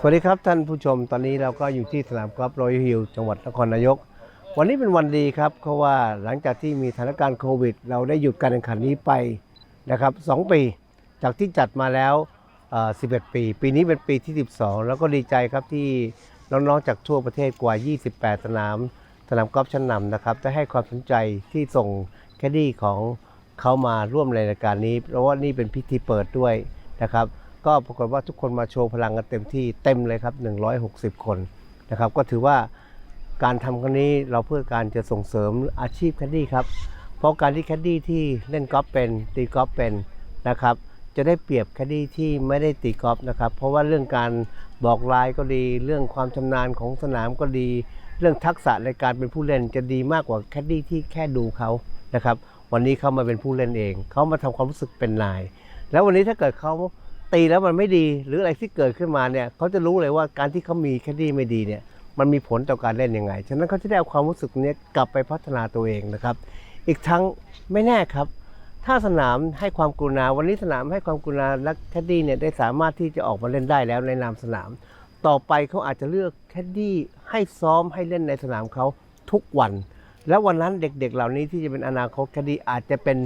สวัสดีครับท่านผู้ชมตอนนี้เราก็อยู่ที่สนามกอล์ฟรอยฮิลจังหวัดนครนายก วันนี้เป็นวันดีครับเพราะว่าหลังจากที่มีสถานการณ์โควิด เราได้หยุดการแข่งขันนี้ไปนะครับ2ปี จากที่จัดมาแล้วเอ่อ11 ปี ปีนี้เป็นปีที่ 12 แล้วก็ดีใจครับที่น้องๆจากทั่วประเทศกว่า 28 สนาม สนามกอล์ฟชั้นนำนะครับได้ให้ความสนใจที่ส่งแคดดี้ของเขามาร่วมในรายการนี้ เพราะว่านี่เป็นพิธีเปิดด้วยนะครับ ก็ปรากฏว่าทุกคนมาโชว์พลังกันเต็มที่เต็มเลยครับ 160 คนนะครับ ก็ถือว่าการทำครั้งนี้เราเพื่อการจะส่งเสริมอาชีพแคดดี้ครับ เพราะการที่แคดดี้ที่เล่นกอล์ฟเป็นตีกอล์ฟเป็นนะครับ จะได้เปรียบแคดดี้ที่ไม่ได้ตีกอล์ฟนะครับ เพราะว่าเรื่องการบอกลายก็ดี เรื่องความชำนาญของสนามก็ดี เรื่องทักษะในการเป็นผู้เล่นจะดีมากกว่าแคดดี้ที่แค่ดูเขานะครับ วันนี้เขามาเป็นผู้เล่นเอง เขามาทำความรู้สึกเป็นนาย แล้ววันนี้ถ้าเกิดเขา ตีแล้วมันไม่ดี หรืออะไรที่เกิดขึ้นมาเนี่ยเขาจะรู้เลยว่าการที่เขามีแคดดี้ไม่ดีเนี่ยมันมีผลต่อการเล่นยังไง ฉะนั้นเขาจะได้เอาความรู้สึกนี้กลับไปพัฒนาตัวเองนะครับ อีกทั้งไม่แน่ครับ ถ้าสนามให้ความกรุณา วันนี้สนามให้ความกรุณาและแคดดี้เนี่ยได้สามารถที่จะออกมาเล่นได้แล้วในนามสนาม ต่อไปเขาอาจจะเลือกแคดดี้ให้ซ้อมให้เล่นในสนามเขาทุกวัน แล้ววันนั้นเด็กๆ เหล่านี้ที่จะเป็นอนาคตแคดดี้อาจจะเป็น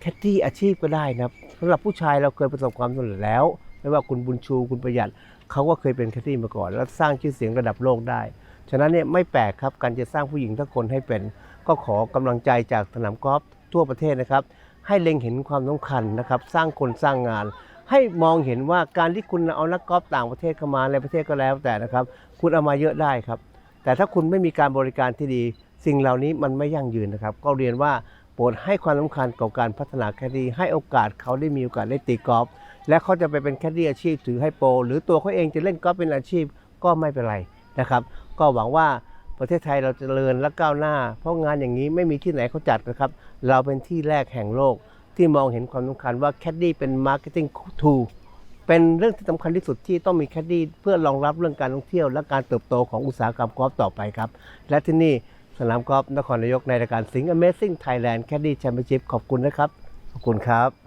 แคดดี้อาชีพก็ได้นะครับสำหรับผู้ชายเราเคยประสบความสำเร็จแล้ว ไม่ว่าคุณบุญชูคุณประหยัดเขาก็เคยเป็นแคดดี้มาก่อน แล้วสร้างชื่อเสียงระดับโลกได้ ฉะนั้นเนี่ยไม่แปลกครับการจะสร้างผู้หญิงทุกคนให้เป็น ก็ขอกำลังใจจากสนามกอล์ฟทั่วประเทศนะครับ ให้เล็งเห็นความสำคัญนะครับ สร้างคนสร้างงาน ให้มองเห็นว่าการที่คุณเอานักกอล์ฟต่างประเทศเข้ามาในประเทศก็แล้วแต่นะครับ คุณเอามาเยอะได้ครับ แต่ถ้าคุณไม่มีการบริการที่ดี สิ่งเหล่านี้มันไม่ยั่งยืนนะครับ ก็เรียนว่า โปรดให้ความสำคัญกับการพัฒนาแคดดี้ให้โอกาสเขาได้มีโอกาสได้ตีกอล์ฟและเขาจะไปเป็นแคดดี้อาชีพถือให้โปรหรือตัวเขาเองจะเล่นกอล์ฟเป็นอาชีพก็ไม่เป็นไรนะครับ ก็หวังว่าประเทศไทยเราจะเจริญและก้าวหน้า เพราะงานอย่างนี้ไม่มีที่ไหนเขาจัดนะครับ เราเป็นที่แรกแห่งโลก ที่มองเห็นความสำคัญว่าแคดดี้เป็นมาร์เก็ตติ้งทูเป็นเรื่องที่สำคัญที่สุดที่ต้องมีแคดดี้เพื่อรองรับเรื่องการท่องเที่ยว และการเติบโตของอุตสาหกรรมกอล์ฟต่อไปครับ และที่นี่ สนามกอล์ฟนครนายกในรายการสิงห์ Amazing Thailand Caddy Championship ขอบคุณนะครับ ขอบคุณครับ